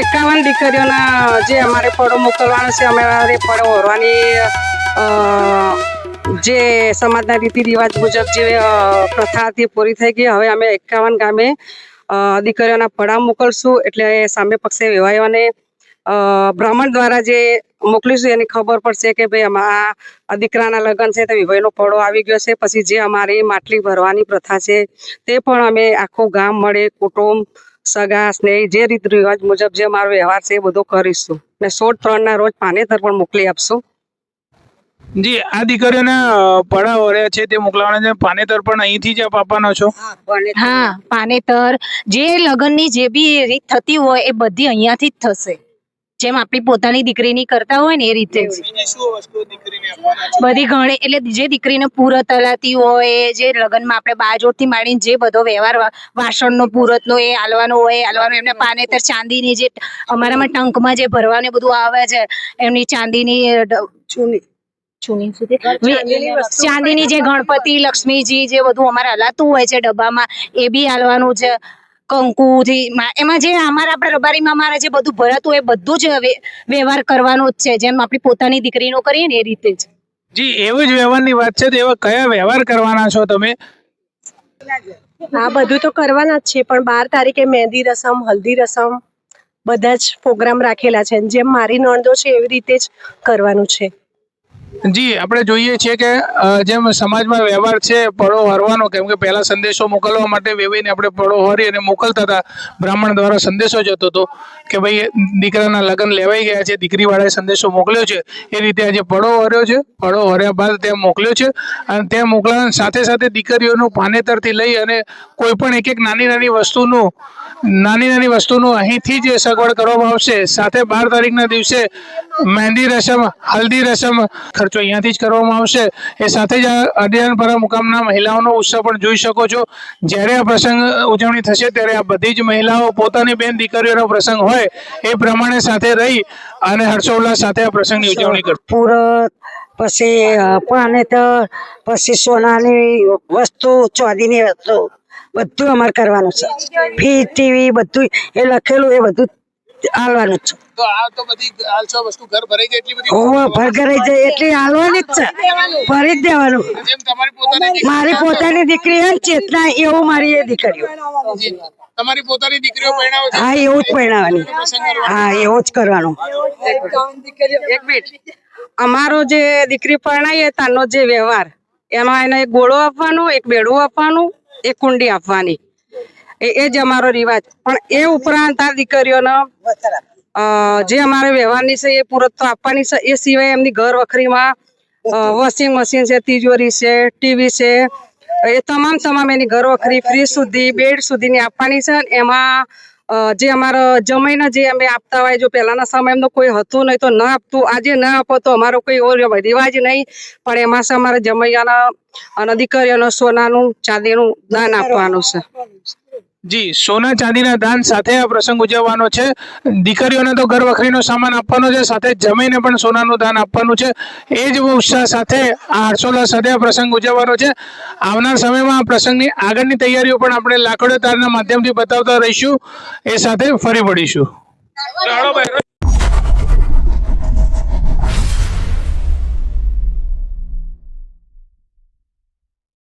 એકાવન દીકરીઓના જે અમારે ફળો મોકલવાના છે અમારે ફળો ઓરવાની જે સમાજના રીતિ રિવાજ મુજબ જે પ્રથા હતી પૂરી થઈ ગઈ. હવે અમે એકાવન ગામે દીકરીઓના ફળા મોકલશું. એટલે સામે પક્ષે વેવાયોને બ્રાહ્મણ દ્વારા જે મોકલીશું, એની ખબર પડશે કે ભાઈ આમાં આ દીકરાના લગ્ન છે, તો વિભાઈનો ફળો આવી ગયો છે. પછી જે અમારી માટલી ભરવાની પ્રથા છે, તે પણ અમે આખું ગામ મળે, કુટુંબ સગા સ્નેહ જે રીત રિવાજ મુજબ જે મારો વ્યવહાર છે એ બધો કરીશું. ને સોળ ત્રણ ના રોજ પાનેતર પણ મોકલી આપશું. જી આ દીકરીઓને અ, રહ્યા છે તે મોકલાવાના છે. પાનેતર પણ અહીંથી જ આપવાનો છો? હા પાનેતર. જે લગ્નની જે બી રીત થતી હોય એ બધી અહીંયાથી જ થશે. જેમ આપણી પોતાની દીકરીની કરતા હોય ને એ રીતે. બધી ઘણી એટલે જે દીકરીને પૂરત હલાતી હોય જે લગ્નમાં આપણે બાજોટથી માંડીને જે બધો વ્યવહાર વાસણનો પૂરતનો એ હાલવાનો હોય એ આલવાનો એમને પાનેતર ચાંદીની જે અમારામાં ટંકમાં જે ભરવાનું બધું આવે છે એમની ચાંદીની ચૂની. ચૂની ચાંદીની જે ગણપતિ લક્ષ્મીજી જે બધું અમારે હલાતું હોય છે ડબ્બામાં એ બી હાલવાનું છે. કંકુથી મા- એમાં જે અમારા આપણા રબારીમાં અમારા જે બધું ભરાતું એ બધું જ વ્ય- વ્યવહાર કરવાનો જ છે. જેમ આપણી પોતાની દીકરીનો કરીએ ને એ રીતે જ. જી એવું જ વ્યવહારની વાત છે. તો એવા કયા વ્યવહાર કરવાના છો તમે? આ બધું તો કરવાના જ છે પણ બાર તારીખે મહેંદી રસમ હલ્દી રસમ બધા જ પ્રોગ્રામ રાખેલા છે. જેમ મારી નણદો છે એવી રીતે જ કરવાનું છે. જી, આપણે જોઈએ છીએ કે જેમ સમાજમાં વ્યવહાર છે પડો હરવાનો, કેમ કે પહેલા સંદેશો મોકલવા માટે વેવીને આપણે પડો હરી અને મોકલતા હતા. બ્રાહ્મણ દ્વારા સંદેશો જતો હતો કે ભાઈ, દીકરાના લગ્ન લેવાઈ ગયા છે, દીકરીવાળાએ સંદેશો મોકલ્યો છે. એ રીતે આજે પડો હર્યો છે. પડો હર્યા બાદ ત્યાં મોકલ્યો છે અને ત્યાં મોકલવાની સાથે સાથે દીકરીઓનું પાનેતરથી લઈ અને કોઈ પણ એક એક નાની નાની વસ્તુનું, નાની નાની વસ્તુનું અહીંથી જ સગવડ કરવામાં આવશે. સાથે બાર તારીખના દિવસે મહેંદી રસમ, હલ્દી રસમ ખર્ચો અહીંયાથી જ કરવામાં આવશે. એ સાથે જ અડિયાનપરા મુકામના મહિલાઓનો ઉત્સવ પણ જોઈ શકો છો. જ્યારે આ પ્રસંગ ઉજવણી થશે, ત્યારે આ બધી જ મહિલાઓ પોતાની બેન દીકરીઓનો પ્રસંગ હોય, એ પ્રમાણે સાથે રહી અને હર્ષોલ્લાસ સાથે આ પ્રસંગની ઉજવણી કરશે. પૂરત પછી પાનેતર પછી સોનાની વસ્તુ ચાંદીની વસ્તુ બધું અમારે કરવાનું છે. ફી ટીવી બધું એ લખેલું, એ બધું હાલવાનું જ છે. તો આ તો બધી હાલસો વસ્તુ ઘર ભરાઈ જાય એટલી બધી ઓહો ભર ભરાઈ જાય એટલી હાલવાની જ છે. ભરી જ દેવાનું. જેમ તમારી પોતાની મારી પોતાની દીકરી હે ને ચેતના એવું મારી એ દીકરીઓ. તમારી પોતાની દીકરીઓ પરણાવે છે. હા એવું જ પહેણાવાની હા એવું જ કરવાનું. એક મિનિટ. અમારો જે દીકરી પરણાવીએ તાનો જે વ્યવહાર એમાં એને એક ગોળો આપવાનો એક બેડું આપવાનું એક કુંડી આપવાની. એ જ અમારો રિવાજ. પણ એ ઉપરાંત આ દીકરીઓનો જે અમારે વ્યવહારની છે, એ પૂરત આપવાની છે. એ સિવાય એમની ઘર વખરીમાં વોશિંગ મશીન છે, તિજોરી છે, ટીવી છે. એ તમામ તમામ એની ઘર વખરી ફ્રીજ સુધી, બેડ સુધીની આપવાની છે. એમાં જે અમારો જમાઈને જે અમે આપતા હોય, જો પહેલાના સમયમાં કોઈ હતું નહીં, તો ન આપતું. આજે ન આપો તો અમારો કોઈ ઓર રિવાજ નહીં. પણ એમાં છે અમારે જમૈયાના અને દીકરીઓનો સોનાનું, ચાંદીનું દાન આપવાનું છે. જી, સોના ચાંદીના દાન સાથે આ પ્રસંગ ઉજવવાનો છે. દીકરીઓને તો ઘર વખરીનો સામાન આપવાનો છે, સાથે જમીને પણ સોનાનું દાન આપવાનું છે. એ જ ઉત્સાહ સાથે આ હર્ષોલ્લાસ સાથે આ પ્રસંગ ઉજવવાનો છે. આવનાર સમયમાં આ પ્રસંગની આગળની તૈયારીઓ પણ આપણે લાકડો તારના માધ્યમથી બતાવતા રહીશું. એ સાથે ફરી મળીશું.